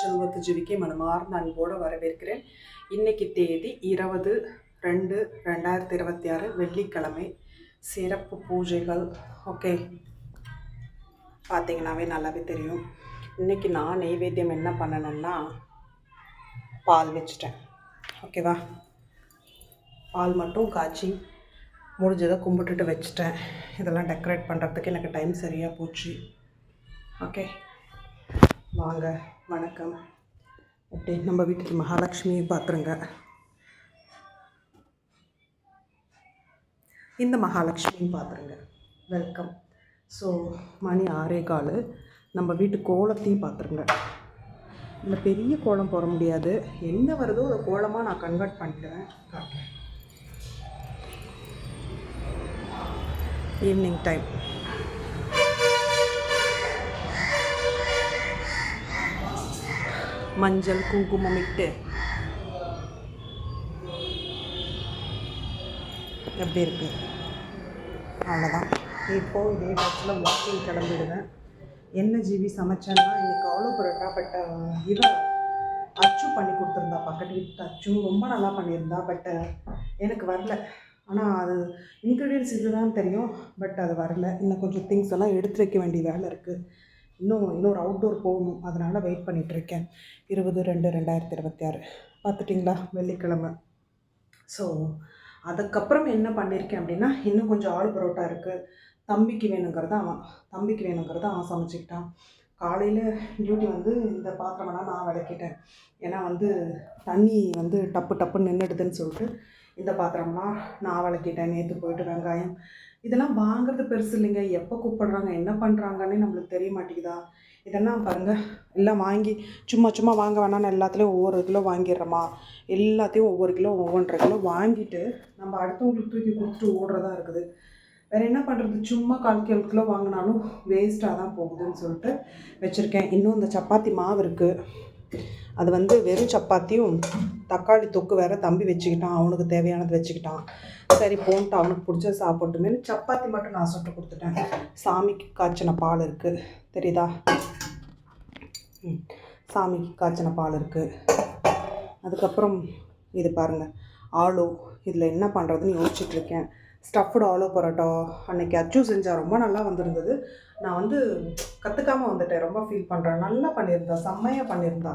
செல்வத்து ஜிவிக்கு மனமார்ந்த அன்போடு வரவேற்கிறேன். இன்னைக்கு தேதி இருபது ரெண்டு ரெண்டாயிரத்தி இருபத்தி ஆறு வெள்ளிக்கிழமை. சிறப்பு பூஜைகள் ஓகே. பார்த்தீங்கன்னாவே நல்லாவே தெரியும். இன்றைக்கி நான் நெய்வேத்தியம் என்ன பண்ணணும்னா பால் வச்சிட்டேன். ஓகேவா? பால் மட்டும் காய்ச்சி முடிஞ்சதை கும்பிட்டுட்டு வச்சுட்டேன். இதெல்லாம் டெக்கரேட் பண்ணுறதுக்கு எனக்கு டைம் சரியாக போச்சு. ஓகே. வாங்க. வணக்கம். ஓகே நம்ம வீட்டுக்கு மகாலட்சுமி பார்த்துருங்க இந்த மகாலட்சுமியும் பார்த்துருங்க வெல்கம் ஸோ மணி ஆறே கால். நம்ம வீட்டு கோலத்தையும் பார்த்துருங்க இந்த பெரிய கோலம் போட முடியாது. என்ன வருதோ அதை கோலமாக நான் கன்வெர்ட் பண்ணிடுவேன் காட்டுறேன். ஈவினிங் டைம் மஞ்சள் குங்குமம் இட்டு. எப்படி இருக்கு? அவ்வளோதான் இப்போது இதே பஸ்ஸில் வாக்கிங் கிளம்பிடுவேன். என்ன ஜிபி சமைச்சேன்னா இன்றைக்கி அவ்வளோ பரோட்டா பட் இவ அச்சு பண்ணி கொடுத்துருந்தா பக்கத்து வீட்டு அச்சு. ரொம்ப நல்லா பண்ணியிருந்தா பட் எனக்கு வரல. ஆனால் அது இன்க்ரீடியன்ஸ் இதுதான் தெரியும் பட் அது வரல. இன்னும் கொஞ்சம் திங்ஸ் எல்லாம் எடுத்து வைக்க வேண்டிய வேலை இருக்குது இன்னும் இன்னொரு அவுட்டோர் போகணும். அதனால் வெயிட் பண்ணிகிட்ருக்கேன் இருபது ரெண்டு ரெண்டாயிரத்தி இருபத்தி ஆறு. பார்த்துட்டிங்களா? வெள்ளிக்கிழமை. ஸோ அதுக்கப்புறம் என்ன பண்ணியிருக்கேன் அப்படின்னா இன்னும் கொஞ்சம் ஆள் பரோட்டா இருக்குது தம்பிக்கு வேணுங்கிறத அவன் தம்பிக்கு வேணுங்கிறத அவன் சமைச்சிக்கிட்டான். காலையில் டியூட்டி வந்து இந்த பாத்திரமெல்லாம் நான் விளக்கிட்டேன். ஏன்னா வந்து தண்ணி வந்து டப்பு டப்புன்னு நின்றுடுதுன்னு சொல்லிட்டு இந்த பாத்திரம்லாம் நான் வளர்க்கிட்டேன் நேற்று போயிட்டு வெங்காயம். இதெல்லாம் வாங்குறது பெருசு இல்லைங்க. எப்போ கூப்பிடுறாங்க என்ன பண்ணுறாங்கன்னு நம்மளுக்கு தெரிய மாட்டேங்குதா? இதெல்லாம் பாருங்கள் எல்லாம் வாங்கி சும்மா சும்மா வாங்க வேணாம்னு எல்லாத்துலேயும் ஒவ்வொரு கிலோ வாங்கிடுறோமா? எல்லாத்தையும் ஒவ்வொரு கிலோ ஒவ்வொன்றரை கிலோ வாங்கிட்டு நம்ம அடுத்தவங்களுக்கு தூக்கி கொடுத்துட்டு ஓடுறதா இருக்குது. வேறு என்ன பண்ணுறது சும்மா கால் கிலோ கிலோ வாங்கினாலும் வேஸ்ட்டாக தான் போகுதுன்னு சொல்லிட்டு வச்சுருக்கேன். இன்னும் இந்த சப்பாத்தி மாவு இருக்குது அது வந்து வெறும் சப்பாத்தியும் தக்காளி தொக்கு வேற தம்பி வச்சுக்கிட்டான் அவனுக்கு தேவையானது வச்சுக்கிட்டான். சரி போன்ட்டு அவனுக்கு பிடிச்ச சாப்பிட்டுமேனு சப்பாத்தி மட்டும் நான் சுட்டு கொடுத்துட்டேன். சாமிக்கு காய்ச்சின பால் இருக்குது தெரியுதா? ம். சாமிக்கு காய்ச்சின பால் இருக்குது அதுக்கப்புறம் இது பாருங்கள் ஆலு இதில் என்ன பண்ணுறதுன்னு யோசிச்சுட்ருக்கேன் ஸ்டஃப்டு ஆலோ பரோட்டா. அன்னைக்கு அச்சு செஞ்சால் ரொம்ப நல்லா வந்திருந்தது. நான் வந்து கற்றுக்காமல் வந்துட்டேன். ரொம்ப ஃபீல் பண்ணுறேன் நல்லா பண்ணியிருந்தா செம்மையாக பண்ணியிருந்தா.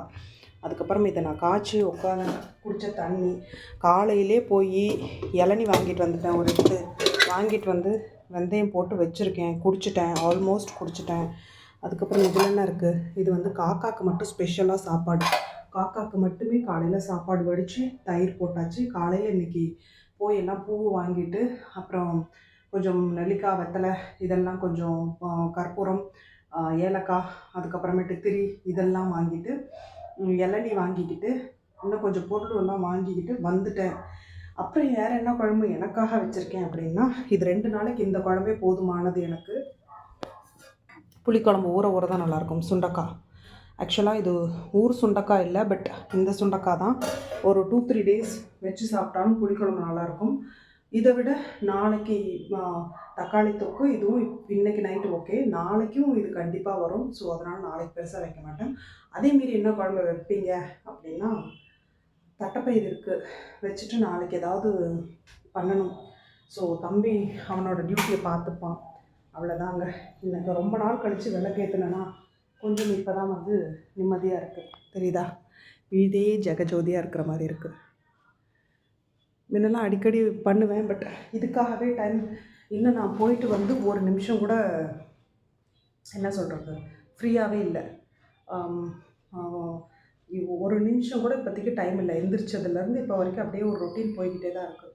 அதுக்கப்புறம் இதை நான் காய்ச்சி உட்காந்து குடித்த தண்ணி காலையிலே போய் இளநி வாங்கிட்டு வந்துட்டேன். ஒரு இது வாங்கிட்டு வந்து வெந்தயம் போட்டு வச்சுருக்கேன். குடிச்சிட்டேன். ஆல்மோஸ்ட் குடிச்சிட்டேன். அதுக்கப்புறம் இதில் என்ன இருக்குது இது வந்து காக்காக்கு மட்டும் ஸ்பெஷலாக சாப்பாடு. காக்காக்கு மட்டுமே காலையில் சாப்பாடு வடித்து தயிர் போட்டாச்சு. காலையில் இன்றைக்கி போய் எல்லாம் பூ வாங்கிட்டு அப்புறம் கொஞ்சம் நெல்லிக்காய் வெத்தலை இதெல்லாம் கொஞ்சம் கற்பூரம் ஏலக்காய் அதுக்கப்புறமேட்டு திரி இதெல்லாம் வாங்கிட்டு இளநி வாங்கிக்கிட்டு இன்னும் கொஞ்சம் பொருள் எல்லாம் வாங்கிக்கிட்டு வந்துட்டேன். அப்புறம் வேறு என்ன குழம்பு எனக்காக வச்சுருக்கேன் அப்படின்னா இது ரெண்டு நாளைக்கு இந்த குழம்பே போதுமானது எனக்கு. புளிக்குழம்பு ஊற ஊற தான் நல்லாயிருக்கும். சுண்டக்காய். ஆக்சுவலாக இது ஊர் சுண்டக்காய் இல்லை பட் இந்த சுண்டக்காய் தான். ஒரு டூ த்ரீ டேஸ் வச்சு சாப்பிட்டாலும் புளிக்குழம்பு நல்லாயிருக்கும். இதை விட நாளைக்கு தக்காளி தொக்கு இதுவும் இன்னைக்கு நைட்டு ஓகே நாளைக்கும் இது கண்டிப்பாக வரும். ஸோ அதனால் நாளைக்கு பெருசாக வைக்க மாட்டேன். அதேமாரி என்ன குழம்பு வைப்பீங்க அப்படின்னா தட்டைப்பயிர் இருக்குது வச்சுட்டு நாளைக்கு ஏதாவது பண்ணணும். ஸோ தம்பி அவனோட டியூட்டியை பார்த்துப்பான். அவ்வளோதாங்க இன்னைக்கு ரொம்ப நாள் கழித்து விளக்கேற்றினேன்னா கொஞ்சம் இப்போ தான் வந்து நிம்மதியாக இருக்குது தெரியுதா? வீடே ஜெகஜோதியாக இருக்கிற மாதிரி இருக்குது முன்னெல்லாம் அடிக்கடி பண்ணுவேன் பட் இதுக்காகவே டைம் இன்னும் நான் போயிட்டு வந்து ஒரு நிமிஷம் கூட என்ன சொல்கிறது ஃப்ரீயாகவே இல்லை. ஒரு நிமிஷம் கூட இப்போதைக்கு டைம் இல்லை. எந்திரிச்சதுலேருந்து இப்போ வரைக்கும் அப்படியே ஒரு ரொட்டீன் போய்கிட்டே தான் இருக்குது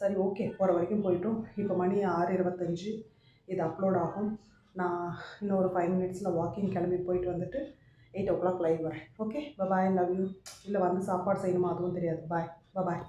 சரி ஓகே போகிற வரைக்கும் போயிட்டோம். இப்போ மணி ஆறு இருபத்தஞ்சி. இது அப்லோட் ஆகும். நான் இன்னும் ஒரு ஃபைவ் மினிட்ஸில் வாக்கிங் கிளம்பி போயிட்டு வந்துட்டு எயிட் ஓ கிளாக் லைவ் வரேன். ஓகே பாய் லவ் யூ இல்லை வந்து சாப்பாடு செய்யணுமா அதுவும் தெரியாது. பாய் பாய்